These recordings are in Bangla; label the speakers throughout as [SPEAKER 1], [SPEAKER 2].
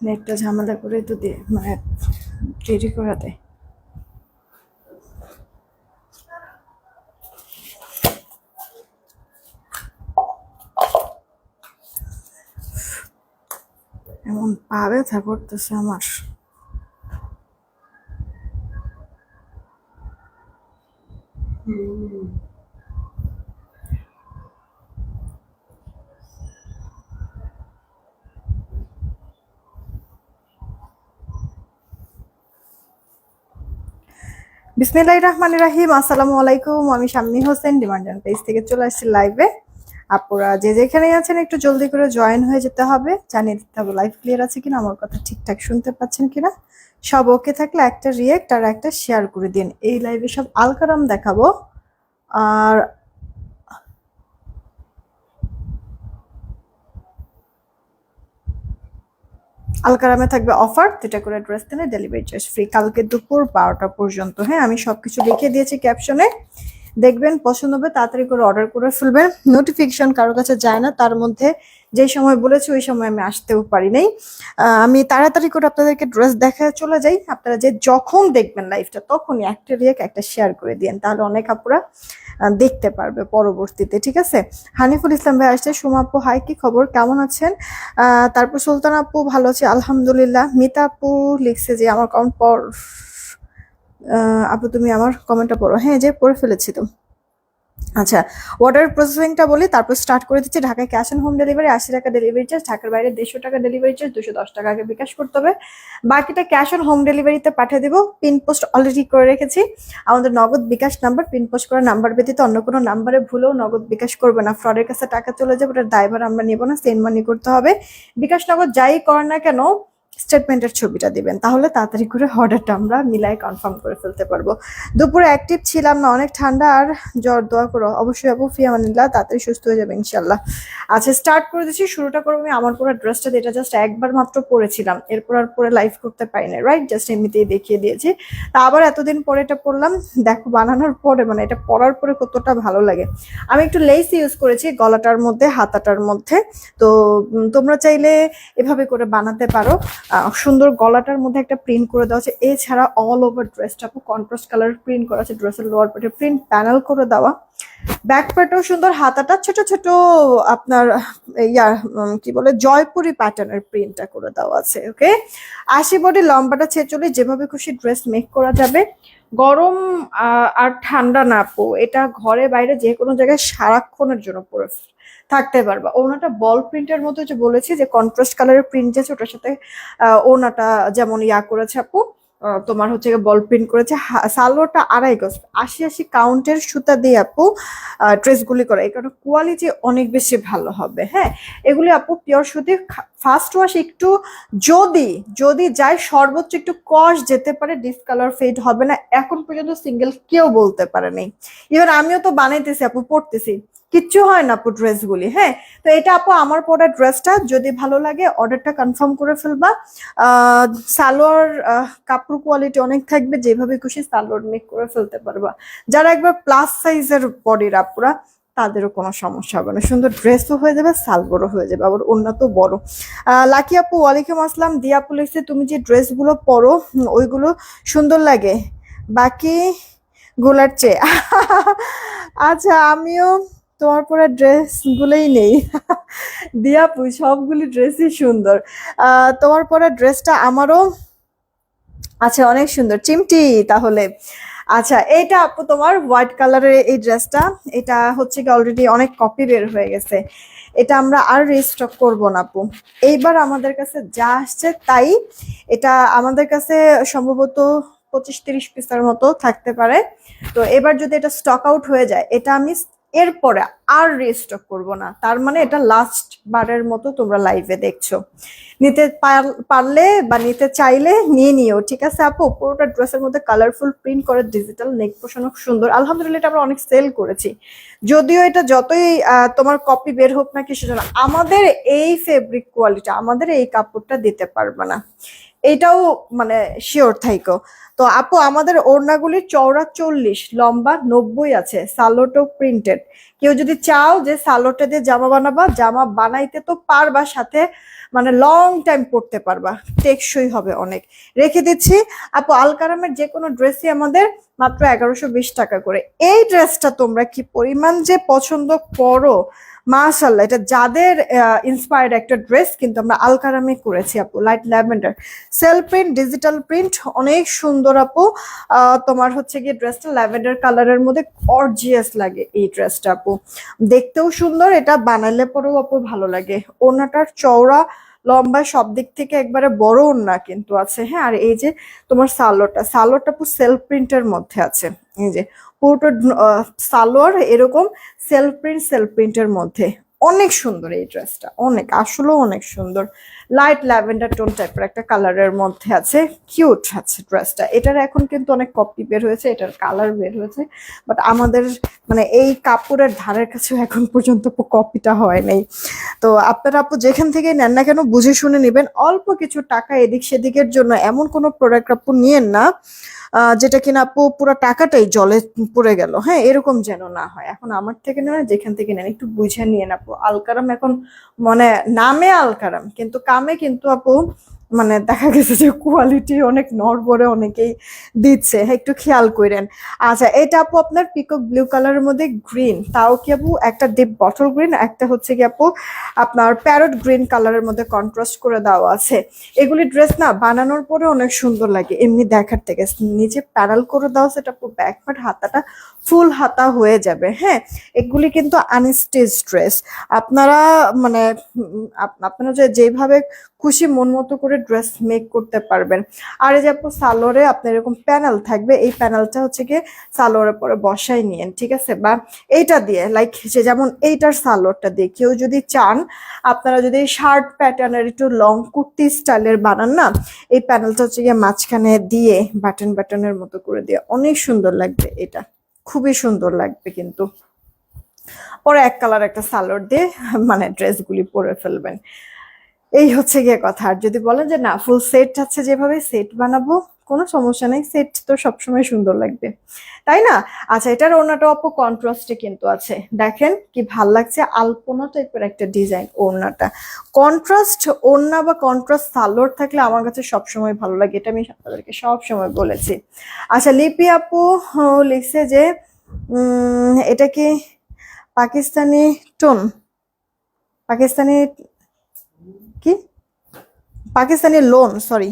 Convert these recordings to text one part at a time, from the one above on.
[SPEAKER 1] নেটটা ঝামেলা করে তো দিয়ে মানে দেরি করা দেয় এমন পা ব্যথা করতেছে আমার। বিসমিল্লাহ রহমান রাহিম, আসসালামু আলাইকুম। আমি শাম্মী হোসেন ডিমান্ডান পেজ থেকে চলে আসছি লাইভে আপনারা যে যেখানে আছেন, একটু জলদি করে জয়েন হয়ে যেতে হবে। জানিয়ে দিতে হবে লাইভ ক্লিয়ার আছে কিনা, আমার কথা ঠিকঠাক শুনতে পাচ্ছেন কিনা? সব ওকে থাকলে একটা রিয়েক্ট আর একটা শেয়ার করে দিন। এই লাইভে সব আলকারাম দেখাবো। আর আলকারামে থাকবে অফার দুটা করে ড্রেস কিনে ডেলিভারি চার্জ ফ্রি কালকে দুপুর বারোটা পর্যন্ত। হ্যাঁ আমি সবকিছু লিখে দিয়েছি ক্যাপশনে দেখবেন, পছন্দ হবে, তাড়াতাড়ি করে অর্ডার করে ফেলবেন। নোটিফিকেশন কারও কাছে যায় না, তার মধ্যে যে সময় বলেছি, ওই সময় আমি আসতেও পারি নাই। আমি তাড়াতাড়ি করে আপনাদেরকে ড্রেস দেখায় চলে যাই। আপনারা যে যখন দেখবেন লাইভটা তখনই একটা রিয়েক একটা শেয়ার করে দিন তাহলে অনেক আপুরা দেখতে পারবে পরবর্তীতে, ঠিক আছে? হানিফুল ইসলাম ভাই আসছে। সুমা আপু হাই কি খবর? কেমন আছেন? তারপর সুলতান আপু, ভালো আছে, আলহামদুলিল্লাহ। মিতা আপু লিখছে যে, আমার কমেন্ট পর আপু, তুমি আমার কমেন্টটা পড়ো। হ্যাঁ যে পড়ে ফেলেছি তো। আচ্ছা অর্ডার প্রসেসিংটা বলি, তারপর স্টার্ট করে দিচ্ছি ঢাকায় ক্যাশ অন হোম ডেলিভারি আশি টাকা ডেলিভারি চার্জ ঢাকার বাইরে দেড়শো টাকা ডেলিভারি চার্জ দুশো দশ টাকা আগে বিকাশ করতে হবে। বাকিটা ক্যাশ অন হোম ডেলিভারিতে পাঠিয়ে দেবো। পিন পোস্ট অলরেডি করে রেখেছি। আমাদের Nagad bKash number pin post করা নাম্বার ব্যতীত অন্য কোনো নাম্বারে ভুলেও নগদ বিকাশ করবে না। ফ্রডের কাছে টাকা চলে যাবে ওটার দায়ভার আমরা নেব না সেন্ড মানি করতে হবে। বিকাশ নগদ যাই কর না কেন স্টেটমেন্টের ছবিটা দিবেন, তাহলে তাড়াতাড়ি করে অর্ডারটা আমরা মিলাই কনফার্ম করে ফেলতে পারব। দুপুরে অ্যাক্টিভ ছিলাম না, অনেক ঠান্ডা আর জ্বর, দোয়া করো। অবশ্যই আপু ফিয়ামানিল্লাহ তাড়াতাড়ি সুস্থ হয়ে যাবে ইনশাল্লাহ আচ্ছা স্টার্ট করে দিচ্ছি, শুরুটা করব আমি আমার পুরো ড্রেসটা যেটা জাস্ট একবার মাত্র পরেছিলাম, এরপর আর পরে লাইভ করতে পারি না রাইট জাস্ট এমনিতেই দেখিয়ে দিয়েছি। তা আবার এতদিন পরে এটা পরলাম, দেখো বানানোর পরে মানে এটা পরার পরে কতটা ভালো লাগে। আমি একটু লেস ইউজ করেছি গলাটার মধ্যে, হাতাটার মধ্যে। তো তোমরা চাইলে এভাবে করে বানাতে পারো। সুন্দর গলাটার মধ্যে একটা প্রিন্ট করে দেওয়া আছে। এছাড়া অল ওভার ড্রেসটা কন্ট্রাস্ট কালার প্রিন্ট করা আছে ড্রেসের লোয়ার পার্টে প্রিন্ট প্যানেল করে দেওয়া। ব্যাক পার্টও সুন্দর হাতাটা ছোট ছোট আপনার ইয়া উম, কি বলে জয়পুরি প্যাটার্নের প্রিন্টটা করে দেওয়া আছে ওকে আশি বডি লম্বাটা ছেচল্লিশ যেভাবে খুশি ড্রেস মেক করা যাবে। গরম আর ঠান্ডা না পো এটা ঘরে বাইরে যে কোনো জায়গায় সারাক্ষণের জন্য পরে থাকতে পারবা। ওনাটা বল প্রিন্টের মতো যে বলেছি, যে কন্ট্রাস্ট কালারের প্রিন্ট আছে, ওটার সাথে ওনাটা যেমন ইয়া করেছে আপু তোমার হচ্ছে বল প্রিন্ট করেছে। সালোয়ারটা আড়াই গজ, আশি আশি কাউন্টের সুতা দিয়ে আপু ড্রেসগুলি করা। এই কারণে কোয়ালিটি অনেক বেশি ভালো হবে হ্যাঁ? এগুলি আপু পিওর সুতি ফার্স্ট ওয়াশ একটু যদি যদি যায় সর্বোচ্চ একটু কস যেতে পারে ডিসকালার ফেড হবে না। এখন পর্যন্ত সিঙ্গেল কেউ বলতে পারে নেই এবার আমিও তো বানাইতেছি আপু, পড়তেছি। কিচ্ছু হয় না আপু ড্রেসগুলি হ্যাঁ? তো এটা আপু আমার পরা ড্রেসটা যদি ভালো লাগে অর্ডারটা কনফার্ম করে ফেলবা। সালোয়ার কাপড় কোয়ালিটি অনেক থাকবে, যেভাবে খুশি সালোয়ার মেক করে ফেলতে পারবা। যারা একবার প্লাস সাইজের বডির আপুরা, তাদেরও কোনো সমস্যা হবে না। সুন্দর ড্রেসও হয়ে যাবে সালগোরও হয়ে যাবে, আবার তো বড়। লাকি আপু, ওয়ালাইকুম আসসালাম। দিয়া পুলিশে তুমি যে ড্রেসগুলো পরো ওইগুলো সুন্দর লাগে। বাকি গোলার চেয়ে। আচ্ছা আমিও তোমার পরে ড্রেস গুলোই নেই। দিয়া আপু সবগুলি ড্রেসই সুন্দর। তোমার পরে ড্রেসটা আমারও আচ্ছা অনেক সুন্দর। চিমটি তাহলে। আচ্ছা এইটা আপু তোমার হোয়াইট কালারের এই ড্রেসটা এটা হচ্ছে কি অলরেডি অনেক কপি বের হয়ে গেছে। এটা আমরা আর রিস্টক করব না আপু। এইবার আমাদের কাছে যা আসছে তাই। এটা আমাদের কাছে সম্ভবত পঁচিশ তিরিশ পিসের মতো থাকতে পারে। তো এবার যদি এটা স্টক আউট হয়ে যায়, এটা আমি এরপরে আর রিস্টক করব না। তার মানে এটা লাস্ট বারের মতো তোমরা লাইভে দেখছ। নিতে পার- পারলে বা নিতে চাইলে নিয়ে নিও, ঠিক আছে আপু? পুরোটা ড্রেসের মধ্যে কালারফুল প্রিন্ট করে ডিজিটাল নেক পোষণ সুন্দর। আলহামদুলিল্লাহ এটা আমরা অনেক সেল করেছি। যদিও এটা যতই তোমার কপি বের হোক না কিছু জন্য আমাদের এই ফেব্রিক কোয়ালিটি আমাদের এই কাপড়টা দিতে পারবে না। এটাও মানে শিওর থাইকো। তো আপু, আমাদের ওড়নাগুলি চওড়া চল্লিশ, লম্বা নব্বই আছে, সালোটো প্রিন্টেড কেউ যদি চাও যে সালোটে দিয়ে জামা বানাবা, জামা বানাইতে তো পারবা, সাথে মানে লং টাইম পরতে পারবা, টেকসই হবে অনেক। রেখে দিচ্ছি, আপু, আলকারামের যে কোনো ড্রেসই আমাদের মাত্র এগারোশো টাকা করে। এই ড্রেসটা তোমরা কি পরিমাণ যে পছন্দ করো মাশাল্লাহ এটা যাদের ইন্সপায়ার্ড একটা ড্রেস কিন্তু আমরা আলকারামে করেছি আপু light lavender self print digital print অনেক সুন্দর আপু। তোমার হচ্ছে গিয়ে ড্রেসটা ল্যাভেন্ডার কালারের মধ্যে অর্জিয়াস লাগে এই ড্রেসটা আপু। দেখতেও সুন্দর, এটা বানালে পরেও আপু ভালো লাগে। ওনাটার চওড়া, লম্বা সব দিক থেকে একবারে বড় ওড়না কিন্তু আছে হ্যাঁ? আর এই যে তোমার সালোয়ারটা সালোয়ারটা পুরো সেলফ প্রিন্টের মধ্যে আছে। এই যে পুরোটা সালোয়ার এরকম সেলফ প্রিন্ট সেলফ প্রিন্টের মধ্যে। অনেক সুন্দর এই ড্রেসটা অনেক, আসলেও অনেক সুন্দর। লাইট ল্যাভেন্ডার টোন টাইপের একটা কালারের মধ্যে আছে কিউট আছে ড্রেসটা এটার এখন কিন্তু অনেক কপি বের হয়েছে, এটার কালার বের হয়েছে বাট আমাদের মানে এই কাপড়ের ধারের কাছেও এখন পর্যন্ত কপিটা হয় নাই। তো আপনারা আপু যেখান থেকে নেন না কেন, বুঝে শুনে নেবেন। অল্প কিছু টাকা এদিক সেদিকের জন্য এমন কোনো প্রোডাক্ট আপু নিয়েন না যেটা কিনা আপু পুরো টাকাটাই জলে পড়ে গেল। হ্যাঁ এরকম যেন না হয়। এখন আমার থেকে নেন, যেখান থেকে নেন, একটু বুঝে নিয়ে আপু। আলকারাম এখন মানে নামে আলকারাম কিন্তু কামে কিন্তু আপু মানে দেখা গেছে যে কোয়ালিটি অনেক নড়বড়ে অনেকেই দিচ্ছে। হ্যাঁ একটু খেয়াল করেন। আচ্ছা এটা আপু আপনার পিকক ব্লু কালারের মধ্যে গ্রিন তাও কি আপু একটা ডিপ বটল গ্রিন একটা হচ্ছে কি আপু আপনার প্যারট গ্রিন কালারের মধ্যে কন্ট্রাস্ট করে দেওয়া আছে। এগুলি ড্রেস না বানানোর পরে অনেক সুন্দর লাগে, এমনি দেখার থেকে। নিচে প্যারাল করে দেওয়া সেটা আপু ব্যাক পার্ট হাতাটা ফুল হাতা হয়ে যাবে। হ্যাঁ এগুলি কিন্তু আনস্টেজ ড্রেস আপনারা মানে আপনারা যে, যেভাবে খুশি মন মতো করে ড্রেস মেক করতে পারবেন। আর এই যে আপু সালোয়ারে আপনার এরকম প্যানেল থাকবে, এই প্যানেলটা হচ্ছে গিয়ে সালোয়ারের পরে বসাই নিয়েন, ঠিক আছে? বা এইটা দিয়ে লাইক যে যেমন এইটার সালোয়ারটা দিয়ে কেউ যদি চান, আপনারা যদি শার্ট প্যাটার্নের একটু লং কুর্তি স্টাইলের বানান না, এই প্যানেলটা হচ্ছে গিয়ে মাঝখানে দিয়ে বাটন বাটনের মতো করে দিয়ে, অনেক সুন্দর লাগবে এটা। খুবই সুন্দর লাগবে কিন্তু। পরে এক কালার একটা সালোয়ার দিয়ে মানে ড্রেসগুলি পরে ফেলবেন। এই হচ্ছে গিয়ে কথা। আর যদি বলেন যে না ফুল সেট আছে যেভাবে সেট বানাবো, কোনো সমস্যা নেই। সেট তো সবসময় সুন্দর লাগবে। তাই না? আচ্ছা এটার ওড়নাটা অপ কন্ট্রাস্টে কিন্তু আছে। দেখেন কি ভালো লাগছে, আলপনা টাইপের একটা ডিজাইন ওড়নাটা। কন্ট্রাস্ট ওড়না বা কন্ট্রাস্ট সালোয়ার থাকলে আমার কাছে সবসময় ভালো লাগে। এটা আমি আপনাদেরকে সবসময় বলেছি। আচ্ছা লিপি আপু লিখছে যে এটা কি পাকিস্তানি টোন পাকিস্তানি কি? পাকিস্তানি লোন সরি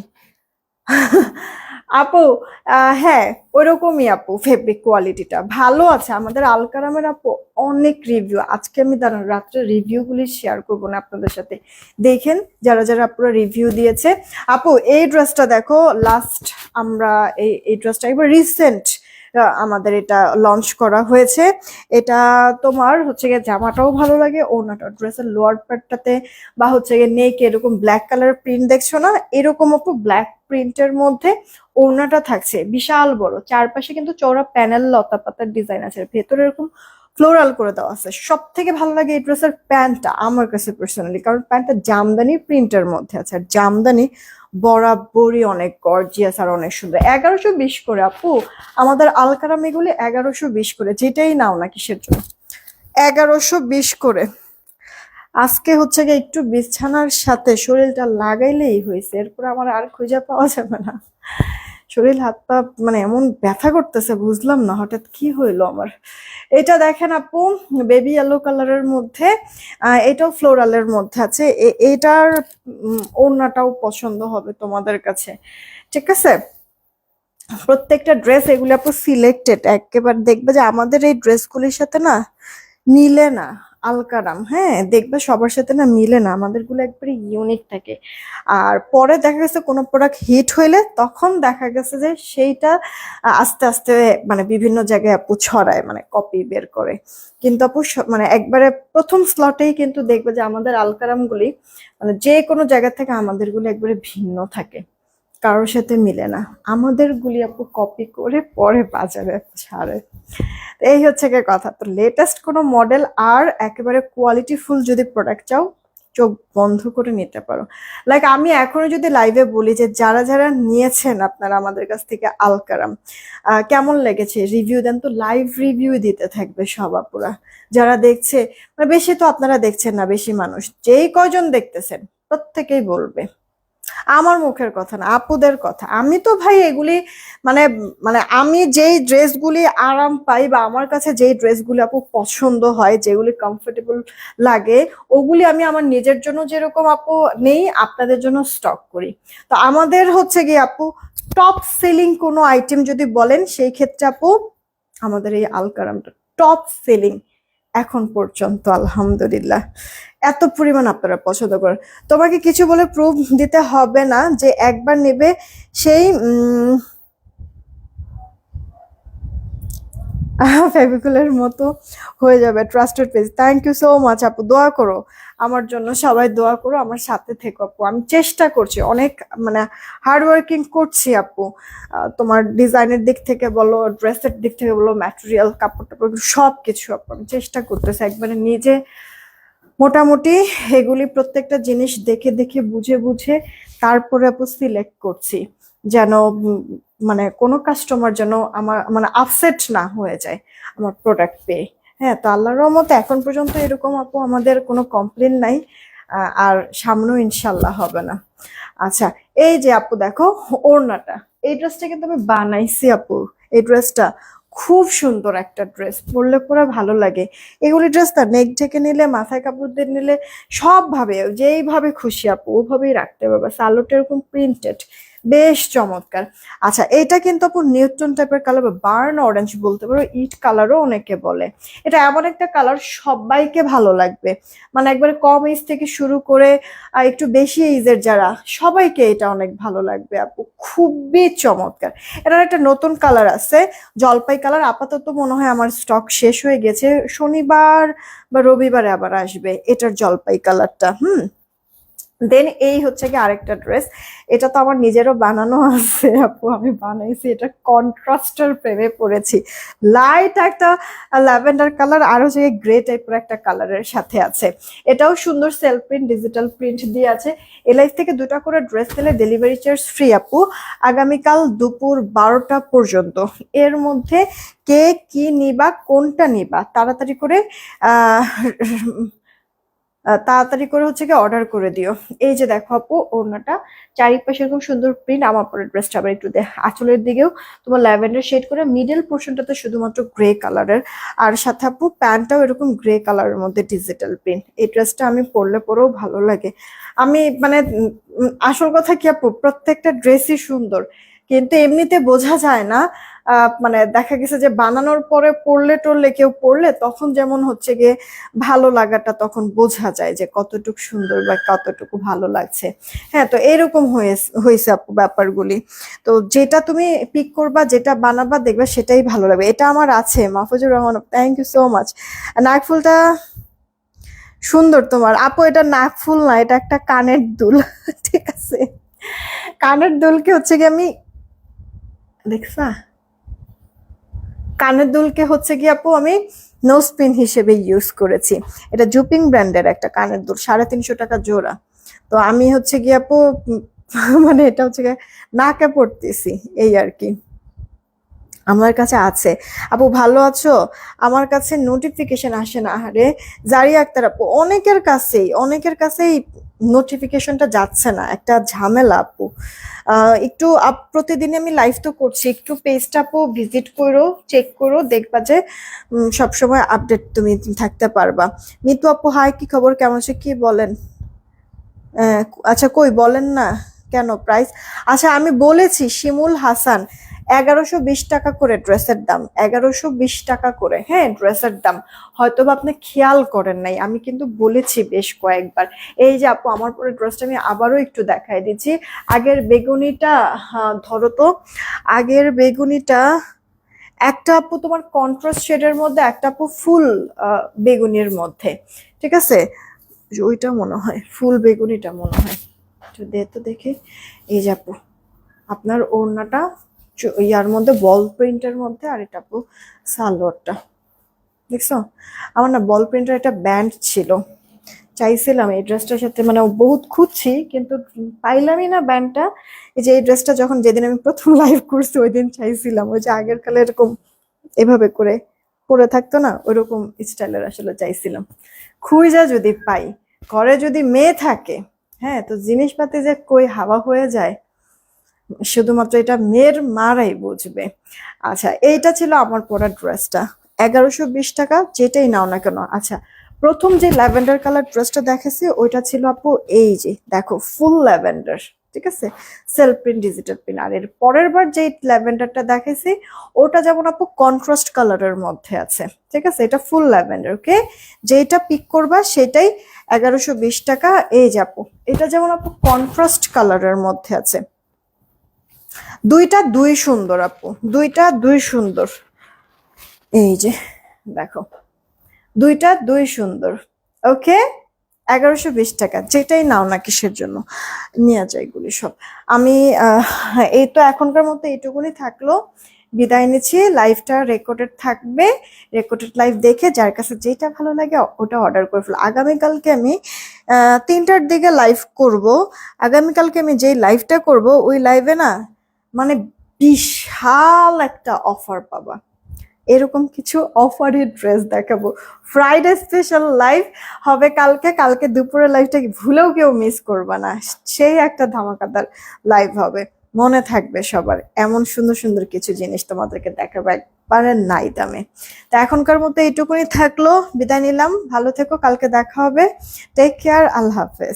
[SPEAKER 1] আপু হ্যাঁ ওইরকমই আপু ফেব্রিক কোয়ালিটিটা ভালো আছে, আমাদের আলকারামের আপু অনেক রিভিউ আজকে আমি দাঁড়ান, রাত্রে রিভিউগুলি শেয়ার করব না আপনাদের সাথে। দেখেন, যারা যারা আপনারা রিভিউ দিয়েছে। আপু, এই ড্রেসটা দেখো লাস্ট আমরা এই এই ড্রেসটা একবার রিসেন্ট আমাদের এটা লঞ্চ করা হয়েছে। এটা তোমার হচ্ছে গিয়ে জামাটাও ভালো লাগে, ওড়নাটা ড্রেসের লোয়ার প্যাটটাতে বা হচ্ছে গিয়ে নেক এরকম ব্ল্যাক কালার প্রিন্ট দেখছ না? এরকম অপু ব্ল্যাক প্রিন্টের মধ্যে ওড়নাটা থাকছে, বিশাল বড়। চারপাশে কিন্তু চওড়া প্যানেল লতা পাতার ডিজাইন আছে। ভেতরে এরকম ফ্লোরাল করে দেওয়া আছে। সব থেকে ভালো লাগে এই ড্রেসের প্যান্টটা আমার কাছে পার্সোনালি কারণ প্যান্টটা জামদানি প্রিন্টের মধ্যে আছে। আর জামদানি বরাবরই অনেক গর্জিয়াস আর অনেক সুন্দর। এগারোশো বিশ করে আপু, আমাদের আলকারাম এগুলি এগারোশো বিশ করে, যেটাই নাও না কিসের জন্য। এগারোশো বিশ করে। আজকে হচ্ছে গিয়ে একটু বিছানার সাথে শরীরটা লাগাইলেই হয়েছে, এরপর আমার আর খুঁজে পাওয়া যাবে না। শরীর, হাত পা মানে এমন ব্যথা করতেছে, বুঝলাম না, হঠাৎ কি হইল আমার? এটা দেখেন আপু, বেবি ইয়েলো কালারের মধ্যে এটাও ফ্লোরালের মধ্যে আছে। এটার ওড়নাটাও পছন্দ হবে তোমাদের কাছে। ঠিক আছে? প্রত্যেকটা ড্রেস এগুলো আপু সিলেক্টেড একেবারে দেখবে যে আমাদের এই ড্রেসগুলির সাথে না মিলে না। আলকারাম হ্যাঁ দেখবে সবার সাথে না মিলে না, আমাদেরগুলো একবারে ইউনিক থাকে। আর পরে দেখা গেছে কোনো প্রোডাক্ট হিট হইলে তখন দেখা গেছে যে সেইটা আস্তে আস্তে মানে বিভিন্ন জায়গায় আপু ছড়ায় মানে কপি বের করে। কিন্তু আপু মানে একবারে প্রথম স্লটেই কিন্তু দেখবে যে আমাদের আলকারামগুলি মানে যে কোনো জায়গা থেকে আমাদেরগুলি একবারে ভিন্ন থাকে। কারোর সাথে মিলে না। আমাদের গুলি আপু কপি করে পরে বাজারে ছাড়ে। এই হচ্ছে গিয়ে কথা। তো লেটেস্ট কোনো মডেল আর একেবারে কোয়ালিটিফুল যদি প্রোডাক্ট চাও, চোখ বন্ধ করে নিতে পারো। লাইক আমি এখনও যদি লাইভে বলি যে যারা যারা নিয়েছেন আপনারা আমাদের কাছ থেকে আলকারাম কেমন লেগেছে? রিভিউ দেন তো লাইভ রিভিউ দিতে থাকবে সব আপুরা। যারা দেখছে মানে বেশি তো আপনারা দেখছেন না, বেশি মানুষ। যেই কজন দেখতেছেন, প্রত্যেকেই বলবে। আমার মুখের কথা না, আপুদের কথা। আমি তো ভাই এগুলি মানে মানে আমি যেই ড্রেসগুলি আরাম পাই বা আমার কাছে যেই ড্রেসগুলি আপু পছন্দ হয়, যেগুলি কমফোর্টেবল লাগে, ওগুলি আমি আমার নিজের জন্য যেরকম আপু নেই, আপনাদের জন্য স্টক করি। তো আমাদের হচ্ছে গিয়ে আপু টপ সেলিং কোনো আইটেম যদি বলেন, সেই ক্ষেত্রে আপু আমাদের এই আলকারামটা টপ সেলিং এখন পর্যন্ত, আলহামদুলিল্লাহ। এত পরিমাণ আপনারা পছন্দ করেন। তোমাকে কিছু বলে প্রুফ দিতে হবে না যে একবার নেবে সেই ফেভিকুলের মতো হয়ে যাবে trusted page thank you so much আপু। দোয়া করো আমার জন্য, সবাই দোয়া করো, আমার সাথে থেকো, আপু। আমি চেষ্টা করছি, অনেক মানে হার্ড ওয়ার্কিং করছি, আপু। তোমার ডিজাইনের দিক থেকে বলো ড্রেসের দিক থেকে বলো ম্যাটেরিয়াল কাপড় টাপড় সব কিছু আপু। আমি চেষ্টা করতেছি, একবারে নিজে মোটামুটি এগুলি প্রত্যেকটা জিনিস দেখে দেখে বুঝে বুঝে তারপরে আপু সিলেক্ট করছি। যেন মানে কোনো কাস্টমার যেন আমার মানে আপসেট না হয়ে যায় আমার প্রোডাক্ট পেয়ে। হ্যাঁ তো আল্লাহর রহমতে এখন পর্যন্ত এরকম আপু আমাদের কোনো কমপ্লেন নাই আর সামনেও ইনশাল্লাহ হবে না। আচ্ছা এই যে আপু দেখো, ওড়নাটা। এই ড্রেসটা কিন্তু আমি বানাইছি আপু। এই ড্রেসটা খুব সুন্দর একটা ড্রেস পরলে পরে ভালো লাগে। এগুলি ড্রেস তার নেক ঢেকে নিলে, মাথায় কাপড় দিয়ে নিলে সবভাবে, যেইভাবে খুশি আপু ওভাবেই রাখতে পারবে সালোটা এরকম প্রিন্টেড বেশ চমৎকার। আচ্ছা এটা কিন্তু আপু নিউট্রন টাইপের কালার বা বার্ন অরেঞ্জ বলতে পারো ইট কালারও অনেকে বলে। এটা এমন একটা কালার সবাইকে ভালো লাগবে। মানে একবারে কম এজ থেকে শুরু করে একটু বেশি এজের যারা, সবাইকে এটা অনেক ভালো লাগবে আপু। খুবই চমৎকার। এটার একটা নতুন কালার আছে, জলপাই কালার আপাতত মনে হয় আমার স্টক শেষ হয়ে গেছে। শনিবার বা রবিবারে আবার আসবে এটার জলপাই কালারটা হুম? দেন এই হচ্ছে কি আরেকটা ড্রেস এটা তো আমার নিজেরও বানানো আছে, আপু, আমি বানাইছি। এটা কন্ট্রাস্টের প্রেমে পড়েছি লাইট একটা ল্যাভেন্ডার কালার আর হচ্ছে গ্রে টাইপের একটা কালারের সাথে আছে। এটাও সুন্দর সেলফ প্রিন্ট ডিজিটাল প্রিন্ট দিয়ে আছে। এলাইফ থেকে দুটা করে ড্রেস দিলে ডেলিভারি চার্জ ফ্রি আপু। আগামীকাল দুপুর বারোটা পর্যন্ত। এর মধ্যে কে কি নিবা, কোনটা নিবা, তাড়াতাড়ি করে তাড়াতাড়ি করে হচ্ছে কি অর্ডার করে দিও। এই যে দেখো আপু, ওড়নাটা চারিপাশে এরকম সুন্দর প্রিন্ট আমার পরে ড্রেসটা আবার একটু আঁচলের দিকেও তোমার ল্যাভেন্ডার শেড করে মিডল পোর্শনটাতে শুধুমাত্র গ্রে কালারের আর সাথে আপু প্যান্টটাও এরকম গ্রে কালারের মধ্যে ডিজিটাল প্রিন্ট এই ড্রেসটা আমি পরলে পরেও ভালো লাগে। আমি মানে আসল কথা কি আপু, প্রত্যেকটা ড্রেসই সুন্দর। কিন্তু এমনিতে বোঝা যায় না মানে দেখা গেছে যে বানানোর পরে পড়লে টরলে কেউ পড়লে তখন যেমন হচ্ছে গিয়ে ভালো লাগাটা তখন বোঝা যায় যে কতটুকু সুন্দর বা কতটুকু ভালো লাগছে। হ্যাঁ তো এরকম হয়েছে আপু ব্যাপারগুলি। তো যেটা তুমি পিক করবা, যেটা বানাবা, দেখবে সেটাই ভালো লাগবে। এটা আমার আছে, Mahfuzur Rahman thank you so much নাকফুলটা সুন্দর তোমার। আপু, এটা নাকফুল না, এটা একটা কানের দুল, ঠিক আছে? কানের দুলকে হচ্ছে কি আমি, দেখছা? কানের দুলকে হচ্ছে কি আপু আমি নোজ পিন হিসেবে ইউজ করেছি। এটা জুপিং ব্র্যান্ডের একটা কানের দুল, সাড়ে তিনশো টাকা জোড়া। তো আমি হচ্ছে কি আপু মানে এটা হচ্ছে নাকে পড়তেছি এই আর কি। আমার কাছে আছে। আপু, ভালো আছো? আমার কাছে নোটিফিকেশন আসে না। আরে জারি আক্তার আপু, অনেকের কাছেই অনেকের কাছেই নোটিফিকেশনটা যাচ্ছে না, একটা ঝামেলা আপু। একটু আপ প্রতিদিন আমি লাইভ তো করছি, একটু পেজটা আপু ভিজিট করো চেক করো, দেখবা যে সবসময় আপডেট তুমি থাকতে পারবা। মিতু আপু হাই কি খবর? কেমন আছে? কি বলেন? আচ্ছা কই? বলেন না কেন? প্রাইস আচ্ছা আমি বলেছি, শিমুল হাসান। এগারোশো বিশ টাকা করে ড্রেসের দাম, এগারোশো বিশ টাকা করে হ্যাঁ ড্রেসের দাম। হয়তো বা আপনি খেয়াল করেন নাই, আমি কিন্তু বলেছি বেশ কয়েকবার। এই যে আপু, আমার পরে ড্রেসটা আমি আবারও একটু দেখাই দিচ্ছি। আগের বেগুনিটা ধরো তো, আগের বেগুনিটা, একটা আপু তোমার কন্ট্রাস্ট শেডের মধ্যে, একটা আপু ফুল বেগুনির মধ্যে, ঠিক আছে? ওইটা মনে হয়, ফুল বেগুনিটা মনে হয়। একটু দে তো দেখে। এই যে আপু, আপনার ওড়নাটা ইয়ার মধ্যে বল প্রিন্টের মধ্যে আর এটা আপু সালোয়ারটা। দেখছ? আমার না বল প্রিন্টের একটা ব্যান্ড ছিল। চাইছিলাম এই ড্রেসটার সাথে মানে বহুত খুঁজছি, কিন্তু পাইলামই না ব্যান্ডটা। এই যে এই ড্রেসটা যখন যেদিন আমি প্রথম লাইভ করছি, ওই দিন চাইছিলাম। ওই যে আগের কালে এরকম এভাবে করে পরে থাকতো না ওইরকম স্টাইলের আসলে চাইছিলাম। খুঁজা যদি পাই, ঘরে যদি মেয়ে থাকে হ্যাঁ তো জিনিসপাতি যে কই হাওয়া হয়ে যায় শুধুমাত্র এটা মেয়ের মারাই বুঝবে। আচ্ছা এইটা ছিল আমার পরা ড্রেসটা। এগারোশো বিশ টাকা, যেটাই নাও না কেন। আচ্ছা প্রথম যে ল্যাভেন্ডার কালার ড্রেসটা দেখেছি, ওইটা ছিল আপু এই যে, দেখো, ফুল ল্যাভেন্ডার, ঠিক আছে? Self print, digital print. আর এর পরের বার যে ল্যাভেন্ডারটা দেখেছি, ওটা যেমন আপু কন্ট্রাস্ট কালারের মধ্যে আছে, ঠিক আছে? এটা ফুল ল্যাভেন্ডার, ওকে? যেটা পিক করবা, সেটাই এগারোশো টাকা। এই যে আপু, এটা যেমন আপু কন্ট্রাস্ট কালারের মধ্যে আছে। দুইটা দুই সুন্দর, আপু। দুইটা দুই সুন্দর। এই যে, দেখো। দুইটা দুই সুন্দর। ওকে? এগারোশো বিশ টাকা। যেটাই নাও না কিসের জন্য। নেওয়া যায় এগুলি সব। আমি এই তো এখনকার মতো এইটুকুনি থাকল। বিদায় নিচ্ছি। লাইভটা রেকর্ডেড থাকবে। রেকর্ডেড লাইভ দেখে যার কাছে যেটা ভালো লাগে ওটা অর্ডার করে ফেলো। আগামীকালকে আমি তিনটার দিকে লাইভ করব। আগামীকালকে আমি যেই লাইভটা করব, ওই লাইভে না বিশাল একটা অফার পাবা। এরকম কিছু অফারের ড্রেস দেখাবো। ফ্রাইডে স্পেশাল লাইভ হবে কালকে। কালকে দুপুরের লাইভটা ভুলেও কেউ মিস করবে না। সেই একটা ধামাকাদার লাইভ হবে। মনে থাকবে সবার। এমন সুন্দর সুন্দর কিছু জিনিস তোমাদেরকে দেখাবো একবারে নাই দামে। তো এখনকার মতো এইটুকুনি থাকল। বিদায় নিলাম। ভালো থেকো। কালকে দেখা হবে। টেক কেয়ার আল্লাহ হাফেজ।